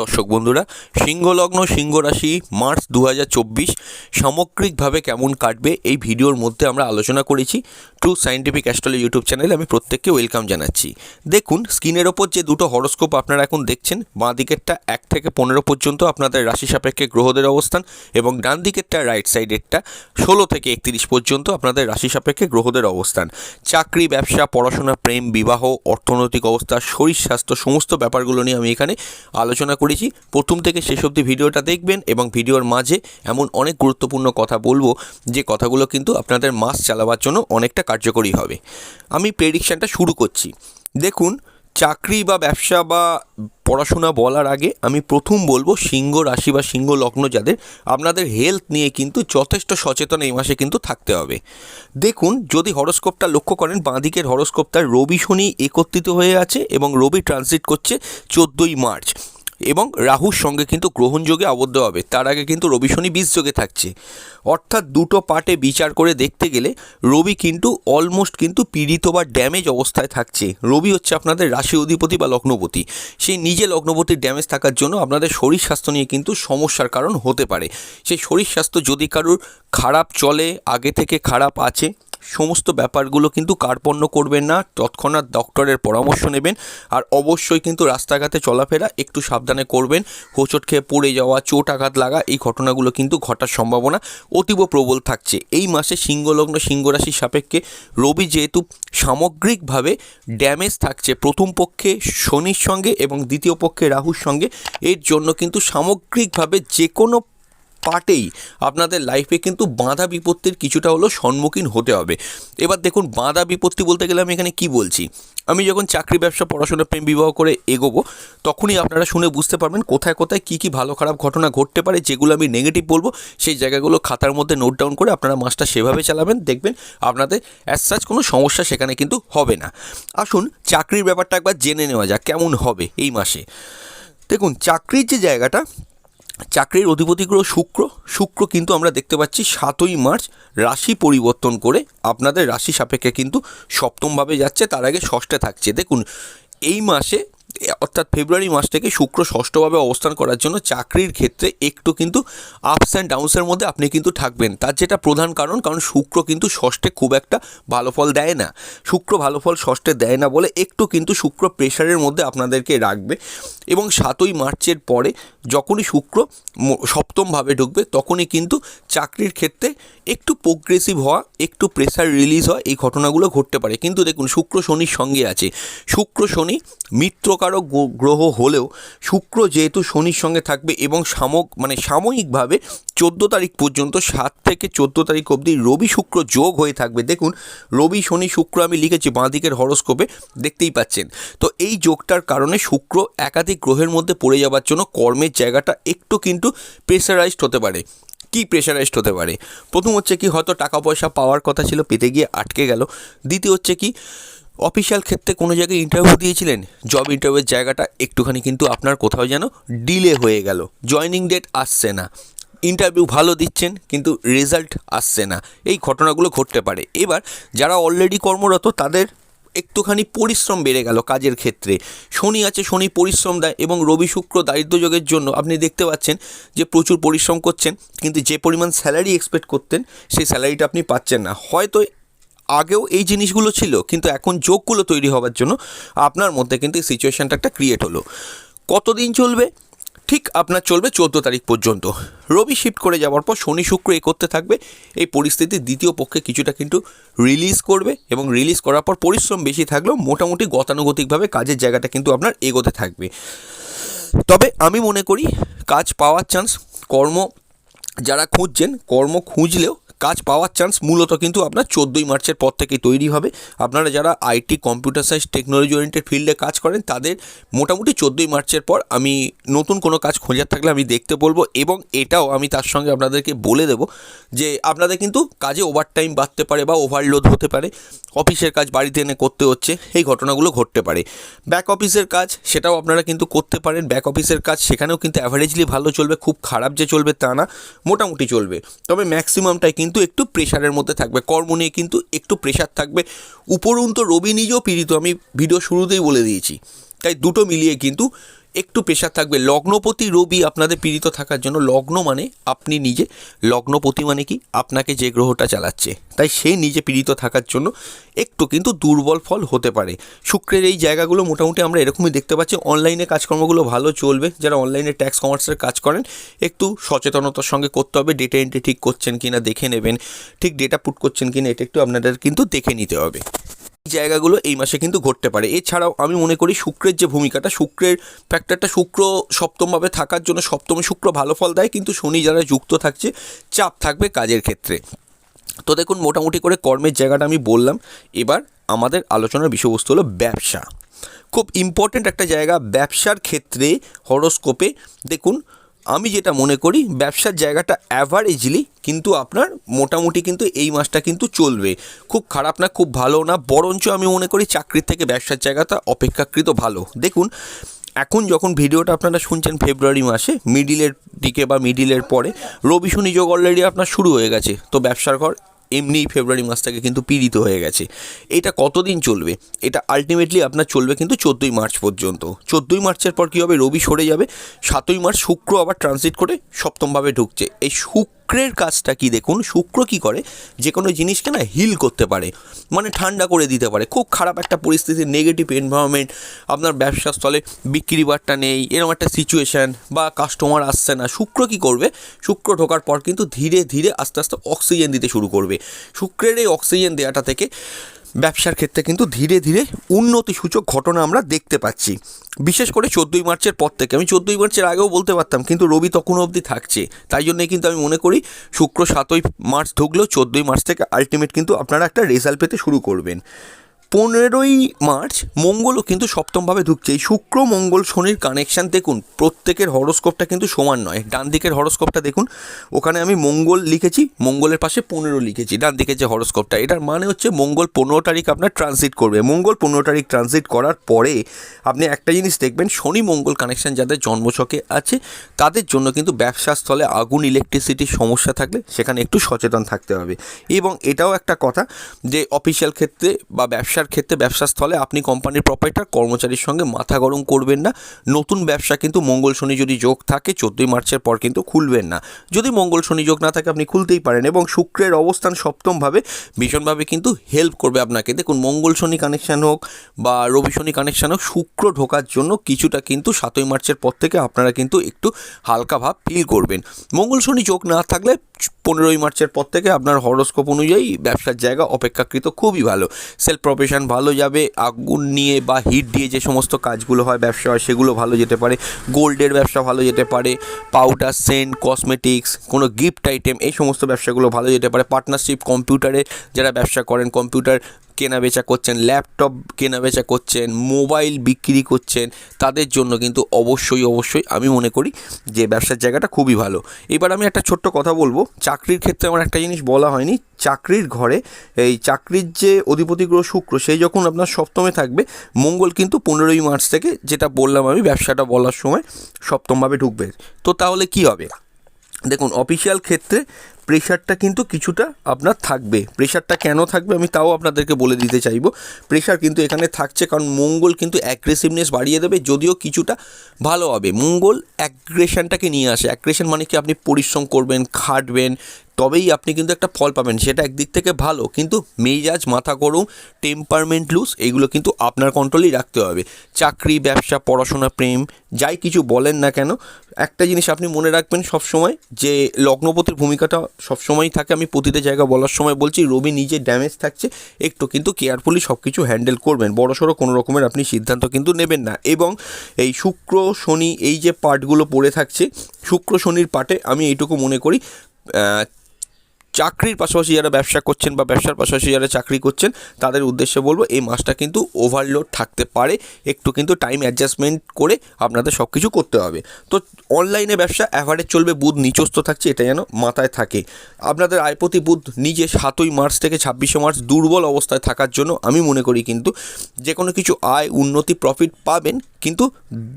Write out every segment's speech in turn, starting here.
দর্শক বন্ধুরা, সিংহলগ্ন সিংহ রাশি মার্চ দু হাজার চব্বিশ সামগ্রিকভাবে কেমন কাটবে এই ভিডিওর মধ্যে আমরা আলোচনা করেছি। ট্রু সাইন্টিফিক অ্যাস্ট্রোলজি ইউটিউব চ্যানেলে আমি প্রত্যেককে ওয়েলকাম জানাচ্ছি। দেখুন, স্ক্রিনের ওপর যে দুটো হরস্কোপ আপনারা এখন দেখছেন, বাঁ দিকেরটা এক থেকে পনেরো পর্যন্ত আপনাদের রাশি সাপেক্ষে গ্রহদের অবস্থান এবং ডান দিকেরটা রাইট সাইডেরটা ষোলো থেকে একত্রিশ পর্যন্ত আপনাদের রাশি সাপেক্ষে গ্রহদের অবস্থান। চাকরি, ব্যবসা, পড়াশোনা, প্রেম, বিবাহ, অর্থনৈতিক অবস্থা, শরীর স্বাস্থ্য, সমস্ত ব্যাপারগুলো নিয়ে আমি এখানে আলোচনা করেছি। প্রথম থেকে শেষ অবধি ভিডিওটা দেখবেন এবং ভিডিওর মাঝে এমন অনেক গুরুত্বপূর্ণ কথা বলব, যে কথাগুলো কিন্তু আপনাদের মাস চালাবার জন্য অনেকটা কার্যকরী হবে। আমি প্রেডিকশানটা শুরু করছি। দেখুন, চাকরি বা ব্যবসা বা পড়াশোনা বলার আগে আমি প্রথম বলব সিংহ রাশি বা সিংহ লগ্ন যাদের, আপনাদের হেলথ নিয়ে কিন্তু যথেষ্ট সচেতন এই মাসে কিন্তু থাকতে হবে। দেখুন, যদি হরস্কোপটা লক্ষ্য করেন, বাঁদিকের হরস্কোপটা রবি শনি একত্রিত হয়ে আছে এবং রবি ট্রানজিট করছে চোদ্দোই মার্চ। এবং রাহুর সঙ্গে কিন্তু গ্রহণযোগে আবদ্ধ হবে। তার আগে কিন্তু রবি শনি যোগে থাকছে। অর্থাৎ দুটো পার্টে বিচার করে দেখতে গেলে রবি কিন্তু অলমোস্ট কিন্তু পীড়িত বা ড্যামেজ অবস্থায় থাকছে। রবি হচ্ছে আপনাদের রাশি অধিপতি বা লগ্নপতি। সেই নিজে লগ্নপতির ড্যামেজ থাকার জন্য আপনাদের শরীর স্বাস্থ্য নিয়ে কিন্তু সমস্যার কারণ হতে পারে। সেই শরীর স্বাস্থ্য যদি কারোর খারাপ চলে, আগে থেকে খারাপ আছে সমস্ত ব্যাপারগুলো কিন্তু কার্পণ্য করবেন না, তৎক্ষণাৎ ডক্টরের পরামর্শ নেবেন আর অবশ্যই কিন্তু রাস্তাঘাটে চলাফেরা একটু সাবধানে করবেন। হোঁচট খেয়ে পড়ে যাওয়া, চোট আঘাত লাগা এই ঘটনাগুলো কিন্তু ঘটার সম্ভাবনা অতীব প্রবল থাকছে। এই মাসে সিংহলগ্ন সিংহরাশির সাপেক্ষে রবি যেহেতু সামগ্রিকভাবে ড্যামেজ থাকছে, প্রথম পক্ষে শনির সঙ্গে এবং দ্বিতীয় পক্ষে রাহুর সঙ্গে, এর জন্য কিন্তু সামগ্রিকভাবে যে কোনো পার্টেই আপনাদের লাইফে কিন্তু বাঁধা বিপত্তির কিছুটা হলেও সম্মুখীন হতে হবে। এবার দেখুন, বাঁধা বিপত্তি বলতে গেলে আমি এখানে কি বলছি? আমি যখন চাকরি, ব্যবসা, পড়াশোনা, প্রেম বিবাহ করে এগোবো, তখনই আপনারা শুনে বুঝতে পারবেন কোথায় কোথায় কী কী ভালো, খারাপ ঘটনা ঘটতে পারে, যেগুলো আমি নেগেটিভ বলব, সেই জায়গাগুলো খাতার মধ্যে নোট ডাউন করে আপনারা মাসটা সেভাবে চালাবেন, দেখবেন আপনাদের অ্যাজ সাচ কোনো সমস্যা সেখানে কিন্তু হবে না। আসুন, চাকরির ব্যাপারটা একবার জেনে নেওয়া যাক, কেমন হবে এই মাসে। দেখুন, চাকরির যে জায়গাটা চাকরির অধিপতি গ্রহ শুক্র। শুক্র কিন্তু আমরা দেখতে পাচ্ছি সাতই মার্চ রাশি পরিবর্তন করে আপনাদের রাশি সাপেক্ষে কিন্তু সপ্তমভাবে যাচ্ছে, তার আগে ষষ্ঠে থাকছে। দেখুন, এই মাসে অর্থাৎ ফেব্রুয়ারি মাস থেকে শুক্র ষষ্ঠভাবে অবস্থান করার জন্য চাকরির ক্ষেত্রে একটু কিন্তু আপস অ্যান্ড ডাউনসের মধ্যে আপনি কিন্তু থাকবেন। তার যেটা প্রধান কারণ কারণ শুক্র কিন্তু ষষ্ঠে খুব একটা ভালো ফল দেয় না। শুক্র ভালো ফল ষষ্ঠে দেয় না বলে একটু কিন্তু শুক্র প্রেশারের মধ্যে আপনাদেরকে রাখবে এবং সাতই মার্চের পরে যখনই শুক্র সপ্তমভাবে ঢুকবে তখনই কিন্তু চাকরির ক্ষেত্রে একটু প্রোগ্রেসিভ হওয়া, একটু প্রেশার রিলিজ হওয়া এই ঘটনাগুলো ঘটতে পারে। কিন্তু দেখুন, শুক্র শনির সঙ্গে আছে। শুক্র শনি মিত্রকারক গ্রহ হলেও শুক্র যেহেতু শনির সঙ্গে থাকবে এবং সামক মানে সাময়িকভাবে চোদ্দ তারিখ পর্যন্ত, সাত থেকে চোদ্দ তারিখ অবধি রবি শুক্র যোগ হয়ে থাকবে। দেখুন, রবি, শনি, শুক্র আমি লিখেছি বাঁ দিকের হরস্কোপে, দেখতেই পাচ্ছেন। তো এই যোগটার কারণে শুক্র একাধিক গ্রহের মধ্যে পড়ে যাওয়ার জন্য কর্মের জায়গাটা একটু কিন্তু প্রেসারাইজড হতে পারে। কি প্রেশারাইজড হতে পারে? প্রথম হচ্ছে কি, হয়তো টাকা পয়সা পাওয়ার কথা ছিল, পেতে গিয়ে আটকে গেল। দ্বিতীয় হচ্ছে কি অফিসিয়াল ক্ষেত্রে কোনো জায়গায় ইন্টারভিউ দিয়েছিলেন? জব ইন্টারভিউয়ের জায়গাটা একটুখানি কিন্তু আপনার কোথাও যেন ডিলে হয়ে গেল। জয়নিং ডেট আসছে না। ইন্টারভিউ ভালো দিচ্ছেন, কিন্তু রেজাল্ট আসছে না। এই ঘটনাগুলো ঘটতে পারে। এবার যারা অলরেডি কর্মরত, তাদের একটুখানি পরিশ্রম বেড়ে গেল কাজের ক্ষেত্রে। শনি আছে, শনি পরিশ্রম দেয় এবং রবি শুক্র দারিদ্র্যযোগের জন্য আপনি দেখতে পাচ্ছেন যে প্রচুর পরিশ্রম করছেন, কিন্তু যে পরিমাণ স্যালারি এক্সপেক্ট করতেন, সেই স্যালারিটা আপনি পাচ্ছেন না। হয়তো আগেও এই জিনিসগুলো ছিল, কিন্তু এখন যোগগুলো তৈরি হওয়ার জন্য আপনার মধ্যে কিন্তু এই সিচুয়েশানটা একটা ক্রিয়েট হলো। কতদিন চলবে? ঠিক আপনার চলবে চোদ্দ তারিখ পর্যন্ত। রবি শিফট করে যাওয়ার পর শনি শুক্র এ করতে থাকবে, এই পরিস্থিতি দ্বিতীয় পক্ষে কিছুটা কিন্তু রিলিজ করবে এবং রিলিজ করার পর পরিশ্রম বেশি থাকলেও মোটামুটি গতানুগতিকভাবে কাজের জায়গাটা কিন্তু আপনার এগোতে থাকবে। তবে আমি মনে করি, কাজ পাওয়ার চান্স কর্ম যারা খুঁজছেন, কর্ম খুঁজলেও কাজ পাওয়ার চান্স মূলত কিন্তু আপনার চোদ্দোই মার্চের পর থেকেই তৈরি হবে। আপনারা যারা IT computer science technology oriented ফিল্ডে কাজ করেন, তাদের মোটামুটি চোদ্দোই মার্চের পর আমি নতুন কোনো কাজ খোঁজার থাকলে আমি দেখতে বলব এবং এটাও আমি তার সঙ্গে আপনাদেরকে বলে দেব যে আপনাদের কিন্তু কাজে ওভারটাইম বাড়তে পারে বা ওভারলোড হতে পারে। অফিসের কাজ বাড়িতে এনে করতে হচ্ছে, এই ঘটনাগুলো ঘটতে পারে। ব্যাক অফিসের কাজ সেটাও আপনারা কিন্তু করতে পারেন। ব্যাক অফিসের কাজ সেখানেও কিন্তু অ্যাভারেজলি ভালো চলবে, খুব খারাপ যে চলবে তা না, মোটামুটি চলবে। তবে ম্যাক্সিমামটাই কিন্তু একটু প্রেশারের মধ্যে থাকবে। কর্ম নিয়ে কিন্তু একটু প্রেশার থাকবে। উপরন্ত রবি নিজেও পীড়িত। আমি ভিডিও শুরুতেই বলে দিয়েছি। তাই দুটো মিলিয়ে কিন্তু একটু প্রেশার থাকবে। লগ্নপতি রবি আপনাদের পীড়িত থাকার জন্য, লগ্ন মানে আপনি নিজে, লগ্নপতি মানে কি? আপনাকে যে গ্রহটা চালাচ্ছে। তাই সে নিজে পীড়িত থাকার জন্য একটু কিন্তু দুর্বল ফল হতে পারে। শুক্রের এই জায়গাগুলো মোটামুটি আমরা এরকমই দেখতে পাচ্ছি। অনলাইনে কাজকর্মগুলো ভালো চলবে। যারা অনলাইনে ট্যাক্স কমার্সের কাজ করেন, একটু সচেতনতার সঙ্গে করতে হবে। ডেটা এন্ট্রি ঠিক করছেন কিনা দেখে নেবেন। ঠিক ডেটা পুট করছেন কিনা, এটা একটু আপনাদের কিন্তু দেখে নিতে হবে। জায়গাগুলো এই মাসে কিন্তু ঘটতে পারে। এছাড়াও আমি মনে করি শুক্রের যে ভূমিকাটা, শুক্রের ফ্যাক্টরটা শুক্র সপ্তমভাবে থাকার জন্য সপ্তমে শুক্র ভালো ফল দেয়, কিন্তু শনি যারা যুক্ত থাকছে, চাপ থাকবে কাজের ক্ষেত্রে। তো দেখুন, মোটামুটি করে কর্মের জায়গাটা আমি বললাম। এবার আমাদের আলোচনার বিষয়বস্তু হলো ব্যবসা। খুব ইম্পর্ট্যান্ট একটা জায়গা, ব্যবসার ক্ষেত্রে হরোস্কোপে দেখুন আমি যেটা মনে করি, ব্যবসার জায়গাটা অ্যাভারেজলি কিন্তু আপনার মোটামুটি কিন্তু এই মাসটা কিন্তু চলবে। খুব খারাপ না, খুব ভালো না, বরঞ্চ আমি মনে করি চাকরির থেকে ব্যবসার জায়গাটা অপেক্ষাকৃত ভালো। দেখুন, এখন যখন ভিডিওটা আপনারা শুনছেন ফেব্রুয়ারি মাসে মিডিলের দিকে বা মিডিলের পরে, রবি শনি যোগ অলরেডি আপনার শুরু হয়ে গেছে। তো ব্যবসার ঘর এমনিই ফেব্রুয়ারি মাস থেকে কিন্তু পীড়িত হয়ে গেছে। এটা কতদিন চলবে? এটা আলটিমেটলি আপনার চলবে কিন্তু চোদ্দোই মার্চ পর্যন্ত। চোদ্দোই মার্চের পর কী হবে? রবি সরে যাবে। সাতই মার্চ শুক্র আবার ট্রানজিট করে সপ্তমভাবে ঢুকছে। এই শুক্রের কাজটা কি দেখুন? শুক্র কি করে? যে কোনো জিনিসকে না হিল করতে পারে। মানে ঠান্ডা করে দিতে পারে। খুব খারাপ একটা পরিস্থিতি নেগেটিভ এনভায়রনমেন্ট আপনার ব্যবসা স্থলে বিক্রি বাট্টা নেই এরকম একটা সিচুয়েশান বা কাস্টমার আসছে না। শুক্র কি করবে? শুক্র ঢোকার পর কিন্তু ধীরে ধীরে আস্তে আস্তে অক্সিজেন দিতে শুরু করবে। শুক্রের এই অক্সিজেন দেওয়াটা থেকে ব্যবসার ক্ষেত্রে কিন্তু ধীরে ধীরে উন্নতিসূচক ঘটনা আমরা দেখতে পাচ্ছি। বিশেষ করে চোদ্দোই মার্চের পর থেকে। আমি চোদ্দোই মার্চের আগেও বলতে পারতাম, কিন্তু রবি তখন অবধি থাকছে। তাই জন্যই কিন্তু আমি মনে করি, শুক্র সাতই মার্চ ঢুকলেও চোদ্দোই মার্চ থেকে আলটিমেট কিন্তু আপনারা একটা রেজাল্ট পেতে শুরু করবেন। পনেরোই মার্চ, মঙ্গলও কিন্তু সপ্তমভাবে ঢুকছে। এই শুক্র, মঙ্গল, শনির কানেকশান দেখুন, প্রত্যেকের হরোস্কোপটা কিন্তু সমান নয়। ডান দিকের হরোস্কোপটা দেখুন, ওখানে আমি মঙ্গল লিখেছি, মঙ্গলের পাশে পনেরো লিখেছি ডান দিকের যে হরোস্কোপটা এটার মানে হচ্ছে মঙ্গল পনেরো তারিখ আপনার ট্রানজিট করবে। মঙ্গল পনেরো তারিখ ট্রানজিট করার পরে আপনি একটা জিনিস দেখবেন, শনি, মঙ্গল কানেকশান যাদের জন্মছকে আছে, তাদের জন্য কিন্তু ব্যবসা স্থলে আগুন ইলেকট্রিসিটির সমস্যা থাকলে সেখানে একটু সচেতন থাকতে হবে। এবং এটাও একটা কথা যে অফিসিয়াল ক্ষেত্রে বা ব্যবসার ক্ষেত্রে ব্যবসা স্থলে আপনি কোম্পানির প্রপার্টার কর্মচারীর সঙ্গে মাথা গরম করবেন না। নতুন ব্যবসা কিন্তু মঙ্গল শনি যদি যোগ থাকে, চোদ্দোই মার্চের পর কিন্তু খুলবেন না। যদি মঙ্গল শনি যোগ না থাকে, আপনি খুলতেই পারেন এবং শুক্রের অবস্থান সপ্তমভাবে ভীষণভাবে কিন্তু হেল্প করবে আপনাকে। দেখুন, মঙ্গল শনি কানেকশান হোক বা রবি শনি কানেকশান হোক, শুক্র ঢোকার জন্য কিছুটা কিন্তু সাতই মার্চের পর থেকে আপনারা কিন্তু একটু হালকা ভাব ফিল করবেন। মঙ্গল শনি যোগ না থাকলে পনেরোই মার্চের পর থেকে আপনার হরস্কোপ অনুযায়ী ব্যবসার জায়গা অপেক্ষাকৃত খুবই ভালো। সেলফ প্রফেশন ভালো যাবে, আগুন নিয়ে বা হিট দিয়ে যে সমস্ত কাজগুলো হয়, ব্যবসা হয়, সেগুলো ভালো যেতে পারে। গোল্ডের ব্যবসা ভালো যেতে পারে পাউডার সেন্ট কসমেটিক্স কোনো গিফট আইটেম এই সমস্ত ব্যবসাগুলো ভালো যেতে পারে। পার্টনারশিপ কম্পিউটারে যারা ব্যবসা করেন কম্পিউটার কেনা বেচা করছেন ল্যাপটপ কেনা বেচা করছেন মোবাইল বিক্রি করছেন, তাদের জন্য কিন্তু অবশ্যই অবশ্যই আমি মনে করি যে ব্যবসার জায়গাটা খুবই ভালো। এবার আমি একটা ছোট্ট কথা বলব, চাকরির ক্ষেত্রে আমার একটা জিনিস বলা হয়নি, চাকরির ঘরে এই চাকরির যে অধিপতি গ্রহ শুক্র সেই যখন আপনার সপ্তমে থাকবে, মঙ্গল কিন্তু পনেরোই মার্চ থেকে যেটা বললাম আমি ব্যবসাটা বলার সময় সপ্তমভাবে ঢুকবে। তো তাহলে কি হবে? দেখুন অফিসিয়াল ক্ষেত্রে প্রেশারটা কিন্তু কিছুটা আপনার থাকবে। প্রেশারটা কেন থাকবে আমি তাও আপনাদেরকে বলে দিতে চাইব। প্রেশার কিন্তু এখানে থাকছে কারণ মঙ্গল কিন্তু অ্যাগ্রেসিভনেস বাড়িয়ে দেবে, যদিও কিছুটা ভালো হবে। মঙ্গল অ্যাগ্রেশনটাকে নিয়ে আসে। অ্যাগ্রেশন মানে কি? আপনি পরিশ্রম করবেন, খাটবেন, তবেই আপনি কিন্তু একটা ফল পাবেন। সেটা একদিক থেকে ভালো, কিন্তু মেজাজ, মাথা গরম টেম্পারমেন্ট লুজ এইগুলো কিন্তু আপনার কন্ট্রোলেই রাখতে হবে। চাকরি, ব্যবসা, পড়াশোনা, প্রেম, যাই কিছু বলেন না কেন, একটা জিনিস আপনি মনে রাখবেন সবসময় যে লগ্নপতির ভূমিকাটা সবসময়ই থাকে। আমি প্রতিটা জায়গা বলার সময় বলছি, রবি নিজে ড্যামেজ থাকছে, একটু কিন্তু কেয়ারফুলি সব কিছু হ্যান্ডেল করবেন বড়সড় কোনো রকমের আপনি সিদ্ধান্ত কিন্তু নেবেন না। এবং এই শুক্র, শনি এই যে পার্টগুলো পড়ে থাকছে, শুক্র, শনির পার্টে আমি এইটুকু মনে করি চাকরির পাশাপাশি যারা ব্যবসা করছেন বা ব্যবসার পাশাপাশি যারা চাকরি করছেন, তাদের উদ্দেশ্যে বলব এই মাসটা কিন্তু ওভারলোড থাকতে পারে। একটু কিন্তু টাইম অ্যাডজাস্টমেন্ট করে আপনাদের সব কিছু করতে হবে। তো অনলাইনে ব্যবসা অ্যাভারেজ চলবে, বুধ নিচস্ত থাকছে, এটা যেন মাথায় থাকে। আপনাদের আয়পতি বুধ নিজে সাতই মার্চ থেকে ছাব্বিশে মার্চ দুর্বল অবস্থায় থাকার জন্য আমি মনে করি কিন্তু যে কোনো কিছু আয়, উন্নতি প্রফিট পাবেন, কিন্তু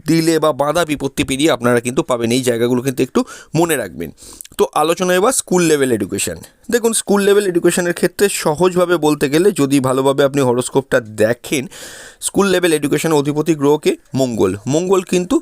দিলে বা বাঁধা বিপত্তি পেরিয়ে আপনারা কিন্তু পাবেন। এই জায়গাগুলো কিন্তু একটু মনে রাখবেন। তো আলোচনা এবার স্কুল লেভেল এডুকেশন দেখুন স্কুল লেভেল এডুকেশনের ক্ষেত্রে সহজভাবে বলতে গেলে যদি ভালোভাবে আপনি হরোস্কোপটা দেখেন স্কুল লেভেল এডুকেশন অধিপতি গ্রহকে মঙ্গল। মঙ্গল কিন্তু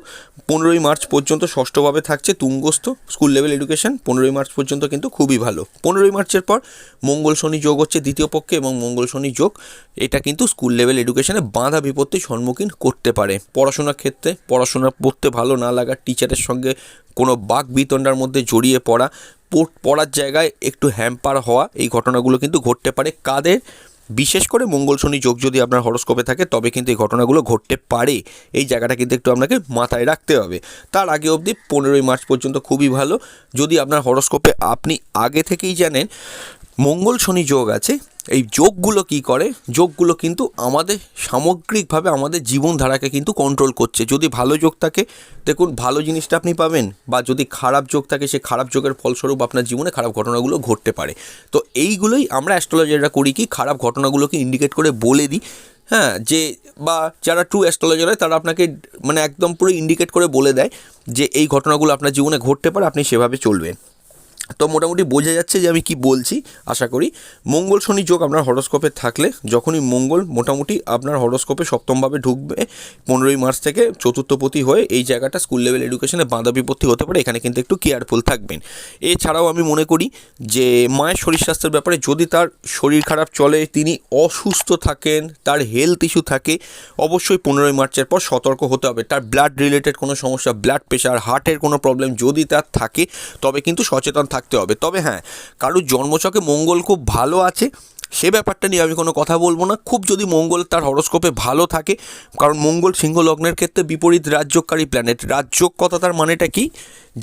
পনেরোই মার্চ পর্যন্ত ষষ্ঠভাবে থাকছে, তুঙ্গস্থ। স্কুল লেভেল এডুকেশন পনেরোই মার্চ পর্যন্ত কিন্তু খুবই ভালো। পনেরোই মার্চের পর মঙ্গল শনি যোগ হচ্ছে দ্বিতীয় পক্ষে এবং মঙ্গল শনি যোগ, এটা কিন্তু স্কুল লেভেল এডুকেশনে বাধা বিপত্তির সম্মুখীন করতে পারে। পড়াশোনার ক্ষেত্রে পড়াশোনা পড়তে ভালো না লাগা টিচারের সঙ্গে কোনো বাক বিতণ্ডার মধ্যে জড়িয়ে পড়া, পোট পড়ার জায়গায় একটু হ্যাম্পার হওয়া, এই ঘটনাগুলো কিন্তু ঘটতে পারে। কাদের? বিশেষ করে মঙ্গল শনি যোগ যদি আপনার হরস্কোপে থাকে, তবে কিন্তু এই ঘটনাগুলো ঘটতে পারে। এই জায়গাটা কিন্তু একটু আপনাকে মাথায় রাখতে হবে। তার আগে অবধি পনেরোই মার্চ পর্যন্ত খুবই ভালো। যদি আপনার হরস্কোপে আপনি আগে থেকেই জানেন, মঙ্গল শনি যোগ আছে এই যোগগুলো কি করে? যোগগুলো কিন্তু আমাদের সামগ্রিকভাবে আমাদের জীবনধারাকে কিন্তু কন্ট্রোল করছে। যদি ভালো যোগ থাকে, দেখুন, ভালো জিনিসটা আপনি পাবেন বা যদি খারাপ যোগ থাকে, সে খারাপ যোগের ফলস্বরূপ আপনার জীবনে খারাপ ঘটনাগুলো ঘটতে পারে। তো এইগুলোই আমরা অ্যাস্ট্রোলজাররা করি কি, খারাপ ঘটনাগুলোকে ইন্ডিকেট করে বলে দিই। হ্যাঁ যে বা যারা ট্রু অ্যাস্ট্রোলজার হয়, তারা আপনাকে মানে একদম পুরো ইন্ডিকেট করে বলে দেয় যে এই ঘটনাগুলো আপনার জীবনে ঘটতে পারে, আপনি সেভাবে চলবেন। তো মোটামুটি বোঝা যাচ্ছে যে আমি কি বলছি, আশা করি। মঙ্গল শনি যোগ আপনার হরস্কোপে থাকলে, যখনই মঙ্গল মোটামুটি আপনার হরস্কোপে সপ্তমভাবে ঢুকবে, পনেরোই মার্চ থেকে চতুর্থপতি হয়ে এই জায়গাটা স্কুল লেভেল এডুকেশনে বাঁধা বিপত্তি হতে পারে, এখানে কিন্তু একটু কেয়ারফুল থাকবেন। এছাড়াও আমি মনে করি যে মায়ের শরীর স্বাস্থ্যের ব্যাপারে যদি তার শরীর খারাপ চলে, তিনি অসুস্থ থাকেন, তার হেলথ ইস্যু থাকে, অবশ্যই পনেরোই মার্চের পর সতর্ক হতে হবে। তার ব্লাড রিলেটেড কোনো সমস্যা ব্লাড প্রেশার হার্টের কোনো প্রবলেম যদি তার থাকে, তবে কিন্তু সচেতন থাকতে হবে। তবে হ্যাঁ কারোর জন্মচকে মঙ্গল খুব ভালো আছে, সে ব্যাপারটা নিয়ে আমি কোনো কথা বলব না। খুব যদি মঙ্গল তার হরস্কোপে ভালো থাকে, কারণ মঙ্গল সিংহ লগ্নের ক্ষেত্রে বিপরীত রাজ্যকারী প্ল্যানেট রাজ্যক কথা তার মানেটা কি?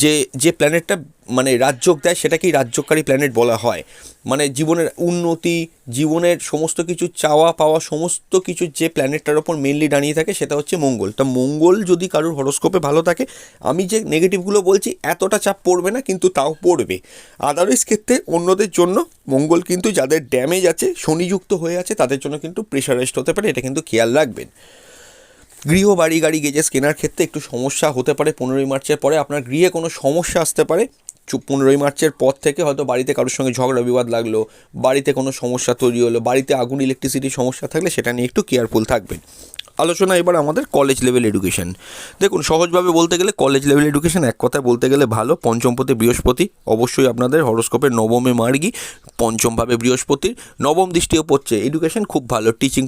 যে যে প্ল্যানেটটা মানে রাজ্যক দেয়, সেটাকেই রাজ্যকারী প্ল্যানেট বলা হয়। মানে জীবনের উন্নতি, জীবনের সমস্ত কিছু চাওয়া পাওয়া, সমস্ত কিছু যে প্ল্যানেটটার ওপর মেনলি দাঁড়িয়ে থাকে, সেটা হচ্ছে মঙ্গল। তা মঙ্গল যদি কারোর হরস্কোপে ভালো থাকে, আমি যে নেগেটিভগুলো বলছি, এতটা চাপ পড়বে না, কিন্তু তাও পড়বে। আদারওয়াইজ ক্ষেত্রে অন্যদের জন্য মঙ্গল কিন্তু যাদের ড্যামেজ আছে, শনিযুক্ত হয়ে আছে, তাদের জন্য কিন্তু প্রেশারাইজড হতে পারে, এটা কিন্তু খেয়াল রাখবেন। গৃহ, বাড়ি, গাড়ি গেজেস কেনার ক্ষেত্রে একটু সমস্যা হতে পারে পনেরোই মার্চের পরে। আপনার গৃহে কোনো সমস্যা আসতে পারে? পনেরোই মার্চের পর থেকে হয়তো বাড়িতে কারোর সঙ্গে ঝগড়া, বিবাদ লাগল, বাড়িতে কোনো সমস্যা তৈরি হলো, বাড়িতে আগুন ইলেকট্রিসিটির সমস্যা থাকলে সেটা নিয়ে একটু কেয়ারফুল থাকবেন। আলোচনা এবার আমাদের কলেজ লেভেল এডুকেশন দেখুন, সহজভাবে বলতে গেলে কলেজ লেভেল এডুকেশন এক কথায় বলতে গেলে ভালো। পঞ্চমপতি বৃহস্পতি, অবশ্যই আপনাদের হরস্কোপের নবমে মার্গী পঞ্চমভাবে বৃহস্পতির। নবম দৃষ্টিও পড়ছে। এডুকেশন খুব ভালো টিচিং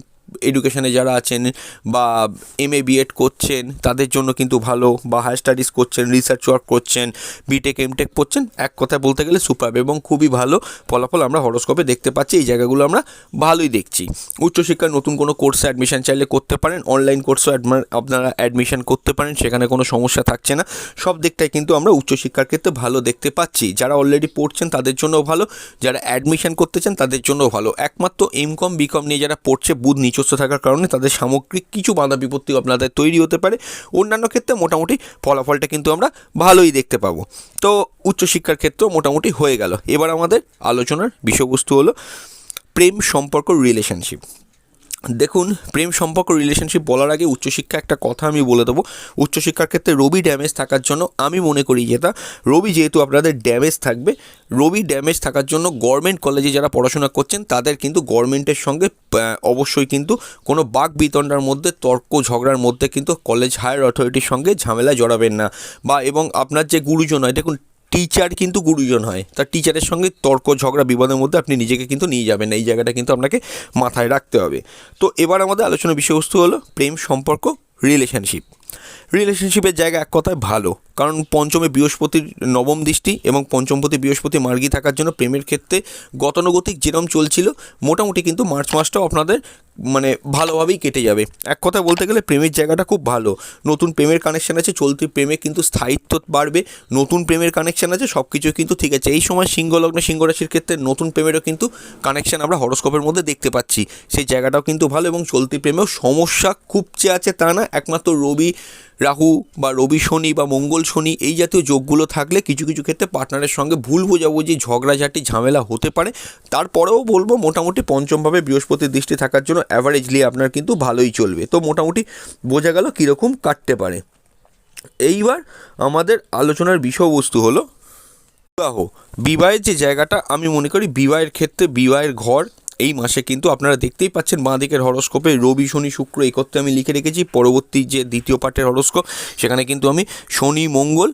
এডুকেশনে যারা আছেন বা এম এ বিএড করছেন, তাদের জন্য কিন্তু ভালো, বা হায়ার স্টাডিজ করছেন রিসার্চ ওয়ার্ক করছেন বিটেক এমটেক পড়ছেন, এক কথায় বলতে গেলে সুপার এবং খুবই ভালো ফলাফল আমরা হরস্কোপে দেখতে পাচ্ছি। এই জায়গাগুলো আমরা ভালোই দেখছি। উচ্চশিক্ষার নতুন কোনো কোর্সে অ্যাডমিশন চাইলে করতে পারেন অনলাইন কোর্সও আপনারা অ্যাডমিশন করতে পারেন, সেখানে কোনো সমস্যা থাকছে না। সব দিকটাই কিন্তু আমরা উচ্চশিক্ষার ক্ষেত্রে ভালো দেখতে পাচ্ছি। যারা অলরেডি পড়ছেন, তাদের জন্যও ভালো। যারা অ্যাডমিশন করতে চান, তাদের জন্যও ভালো। একমাত্র এম কম বিকম নিয়ে যারা পড়ছে, বুধ নিচস্থ থাকার কারণে তাদের সামগ্রিক কিছু বাঁধা বিপত্তি আপনাদের তৈরি হতে পারে। অন্যান্য ক্ষেত্রে মোটামুটি ফলাফলটা কিন্তু আমরা ভালোই দেখতে পাবো। তো উচ্চশিক্ষার ক্ষেত্রেও মোটামুটি হয়ে গেল। এবার আমাদের আলোচনার বিষয়বস্তু হলো প্রেম সম্পর্ক রিলেশনশিপ দেখুন, প্রেম সম্পর্ক রিলেশনশিপ বলার আগে উচ্চশিক্ষা একটা কথা আমি বলে দেবো। উচ্চশিক্ষার ক্ষেত্রে রবি ড্যামেজ থাকার জন্য আমি মনে করি যেটা, রবি যেহেতু আপনাদের ড্যামেজ থাকবে, রবি ড্যামেজ থাকার জন্য গভর্নমেন্ট কলেজে যারা পড়াশোনা করছেন, তাদের কিন্তু গভর্নমেন্টের সঙ্গে অবশ্যই কিন্তু কোনো বাক বিতণ্ডার মধ্যে, তর্ক ঝগড়ার মধ্যে কিন্তু কলেজ হায়ার অথরিটির সঙ্গে ঝামেলা জড়াবেন না। বা এবং আপনার যে গুরুজন হয়, দেখুন টিচার কিন্তু গুরুজন হয়। তার টিচারের সঙ্গে তর্ক, ঝগড়া, বিবাদের মধ্যে আপনি নিজেকে কিন্তু নিয়ে যাবেন। এই জায়গাটা কিন্তু আপনাকে মাথায় রাখতে হবে। তো এবার আমাদের আলোচনার বিষয়বস্তু হলো প্রেম সম্পর্ক রিলেশনশিপ রিলেশনশিপের জায়গা এক কথায় ভালো। কারণ পঞ্চমে বৃহস্পতির নবম দৃষ্টি এবং পঞ্চমপতি বৃহস্পতি মার্গী থাকার জন্য প্রেমের ক্ষেত্রে গতানুগতিক যেরম চলছিল, মোটামুটি কিন্তু মার্চ মাসটাও আপনাদের মানে ভালোভাবেই কেটে যাবে। এক কথা বলতে গেলে প্রেমের জায়গাটা খুব ভালো। নতুন প্রেমের কানেকশান আছে, চলতি প্রেমে কিন্তু স্থায়িত্ব বাড়বে, নতুন প্রেমের কানেকশান আছে সব কিছু কিন্তু ঠিক আছে। এই সময় সিংহলগ্ন সিংহ রাশির ক্ষেত্রে নতুন প্রেমেরও কিন্তু কানেকশান আমরা হরস্কোপের মধ্যে দেখতে পাচ্ছি। সেই জায়গাটাও কিন্তু ভালো এবং চলতি প্রেমেও সমস্যা খুব যে আছে তা না। একমাত্র রবি রাহু বা রবি শনি বা মঙ্গল শনি এই জাতীয় যোগগুলো থাকলে কিছু কিছু ক্ষেত্রে পার্টনারের সঙ্গে ভুল বোঝাবুঝি, ঝগড়াঝাটি, ঝামেলা হতে পারে। তারপরেও বলব মোটামুটি পঞ্চমভাবে বৃহস্পতির দৃষ্টি থাকার জন্য অ্যাভারেজলি আপনার কিন্তু ভালোই চলবে। তো মোটামুটি বোঝা গেল কীরকম কাটতে পারে। এইবার আমাদের আলোচনার বিষয়বস্তু হলো, বিবাহ। বিবাহের যে জায়গাটা আমি মনে করি বিবাহের ক্ষেত্রে বিবাহের ঘর এই মাসে কিন্তু আপনারা দেখতেই পাচ্ছেন বাঁ দিকের হরস্কোপে রবি, শনি, শুক্র একত্রে আমি লিখে রেখেছি। পরবর্তী যে দ্বিতীয় পার্টের হরস্কোপ, সেখানে কিন্তু আমি শনি, মঙ্গল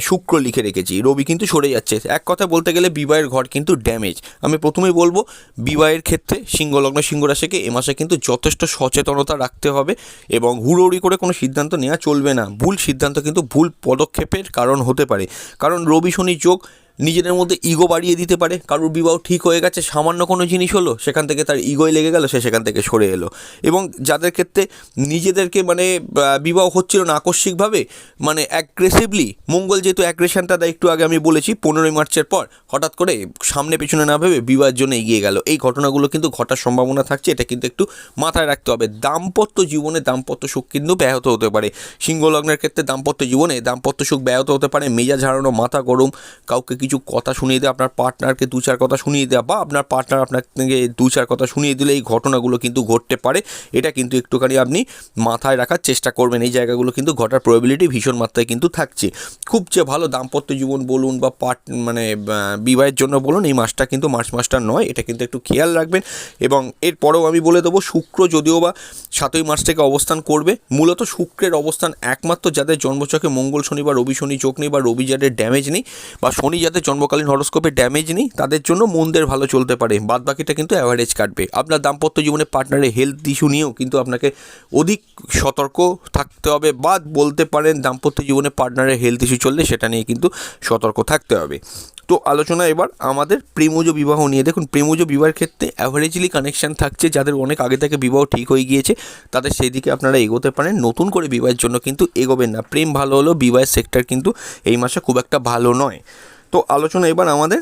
শুক্র লিখে রেখেছি। রবি কিন্তু সরে যাচ্ছে। এক কথা বলতে গেলে বিবাহের ঘর কিন্তু ড্যামেজ আমি প্রথমেই বলব, বিবাহের ক্ষেত্রে সিংহলগ্ন সিংহ রাশিকে এ মাসে কিন্তু যথেষ্ট সচেতনতা রাখতে হবে এবং হুড়োহুড়ি করে কোনো সিদ্ধান্ত নেওয়া চলবে না। ভুল সিদ্ধান্ত কিন্তু ভুল পদক্ষেপের কারণ হতে পারে। কারণ রবি, শনি যোগ নিজেদের মধ্যে ইগো বাড়িয়ে দিতে পারে, কারোর বিবাহ ঠিক হয়ে গেছে, সামান্য কোনো জিনিস হলো, সেখান থেকে তার ইগোয় লেগে গেল, সে সেখান থেকে সরে এলো। এবং যাদের ক্ষেত্রে নিজেদেরকে মানে বিবাহ হচ্ছিল না আকস্মিকভাবে মানে অ্যাগ্রেসিভলি মঙ্গল যেহেতু অ্যাগ্রেশনটা একটু আগে আমি বলেছি, পনেরোই মার্চের পর হঠাৎ করে সামনে পেছনে না ভেবে বিবাহের জন্য এগিয়ে গেল। এই ঘটনাগুলো কিন্তু ঘটার সম্ভাবনা থাকছে, এটা কিন্তু একটু মাথায় রাখতে হবে। দাম্পত্য জীবনে দাম্পত্য সুখ কিন্তু ব্যাহত হতে পারে। সিংহ লগ্নের ক্ষেত্রে দাম্পত্য জীবনে দাম্পত্য সুখ ব্যাহত হতে পারে, মেজাজ হারানো, মাথা গরম, কাউকে কিছু কথা শুনিয়ে দেওয়া আপনার পার্টনারকে দু চার কথা শুনিয়ে দেওয়া বা আপনার পার্টনার আপনাকে দু চার কথা শুনিয়ে দিলে এই ঘটনাগুলো কিন্তু ঘটতে পারে। এটা কিন্তু একটুখানি আপনি মাথায় রাখার চেষ্টা করবেন। এই জায়গাগুলো কিন্তু ঘটার প্রবাবিলিটি ভীষণ মাত্রায় কিন্তু থাকছে। খুব যে ভালো দাম্পত্য জীবন বলুন বা পার্ট মানে বিবাহের জন্য বলুন, এই মাসটা কিন্তু মার্চ মাসটা নয়। এটা কিন্তু একটু খেয়াল রাখবেন। এবং এরপরেও আমি বলে দেবো, শুক্র যদিও বা সাতই মার্চ থেকে অবস্থান করবে, মূলত শুক্রের অবস্থান একমাত্র যাদের জন্মচকে মঙ্গল শনি বা রবি শনি চোখ নেই বা রবি যাদের ড্যামেজ নেই বা শনি যাদের জন্মকালীন হরস্কোপে ড্যামেজ নেই, তাদের জন্য মন্দের ভালো চলতে পারে। বাদ বাকিটা কিন্তু অ্যাভারেজ কাটবে। আপনার দাম্পত্য জীবনে পার্টনারের হেলথ ইস্যু নিয়েও কিন্তু আপনাকে অধিক সতর্ক থাকতে হবে বা বলতে পারেন দাম্পত্য জীবনে পার্টনারের হেলথ ইস্যু চললে সেটা নিয়ে কিন্তু সতর্ক থাকতে হবে। তো আলোচনা এবার আমাদের প্রেমজ বিবাহ নিয়ে। দেখুন, প্রেমজ বিবাহের ক্ষেত্রে অ্যাভারেজলি কানেকশন থাকছে যাদের অনেক আগে থেকে বিবাহ ঠিক হয়ে গিয়েছে। তাদের সেই দিকে আপনারা এগোতে পারেন। নতুন করে বিবাহের জন্য কিন্তু এগোবেন না। প্রেম ভালো হলেও বিবাহের সেক্টর কিন্তু এই মাসে খুব একটা ভালো নয়। তো আলোচনা এবার আমাদের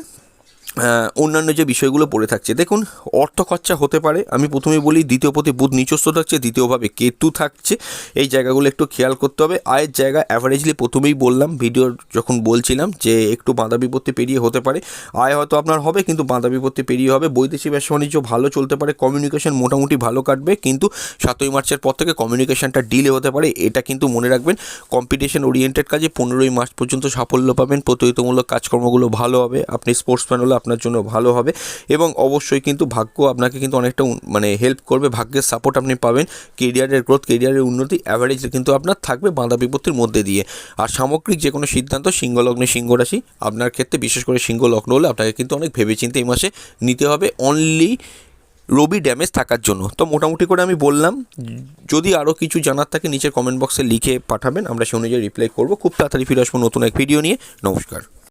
অন্যান্য যে বিষয়গুলো পড়ে থাকছে, দেখুন, অর্থ খরচা হতে পারে, আমি প্রথমেই বলি, দ্বিতীয় পথে বুধ নিচস্থ থাকছে দ্বিতীয়ভাবে কেতু থাকছে, এই জায়গাগুলো একটু খেয়াল করতে হবে, আয়ের জায়গা অ্যাভারেজলি প্রথমেই বললাম ভিডিও যখন বলছিলাম যে একটু বাঁধা বিপত্তি পেরিয়ে হতে পারে, আয় হয়তো আপনার হবে, কিন্তু বাঁধা বিপত্তি পেরিয়ে হবে, বৈদেশিক ব্যবসা বাণিজ্য ভালো চলতে পারে কমিউনিকেশন মোটামুটি ভালো কাটবে, কিন্তু সাতই মার্চের পর থেকে কমিউনিকেশনটা ডিলে হতে পারে, এটা কিন্তু মনে রাখবেন কম্পিটিশন ওরিয়েন্টেড কাজে পনেরোই মার্চ পর্যন্ত সাফল্য পাবেন, প্রতিযোগিতামূলক কাজকর্মগুলো ভালো হবে, আপনি স্পোর্টসম্যান হলে আপনার জন্য ভালো হবে এবং অবশ্যই কিন্তু ভাগ্য আপনাকে কিন্তু অনেকটা মানে হেল্প করবে, ভাগ্যের সাপোর্ট আপনি পাবেন কেরিয়ারের গ্রোথ কেরিয়ারের উন্নতি অ্যাভারেজ কিন্তু আপনার থাকবে বাঁধা বিপত্তির মধ্যে দিয়ে। আর সামগ্রিক যে কোনো সিদ্ধান্ত সিংহলগ্নে সিংহ রাশি, আপনার ক্ষেত্রে বিশেষ করে সিংহ লগ্ন হলে আপনাকে কিন্তু অনেক ভেবেচিন্তে এই মাসে নিতে হবে অনলি রবি ড্যামেজ থাকার জন্য। তো মোটামুটি করে আমি বললাম, যদি আরও কিছু জানার থাকে নিচের কমেন্ট বক্সে লিখে পাঠাবেন, আমরা সেই অনুযায়ী রিপ্লাই করব। খুব তাড়াতাড়ি ফিরে আসব নতুন এক ভিডিও নিয়ে। নমস্কার।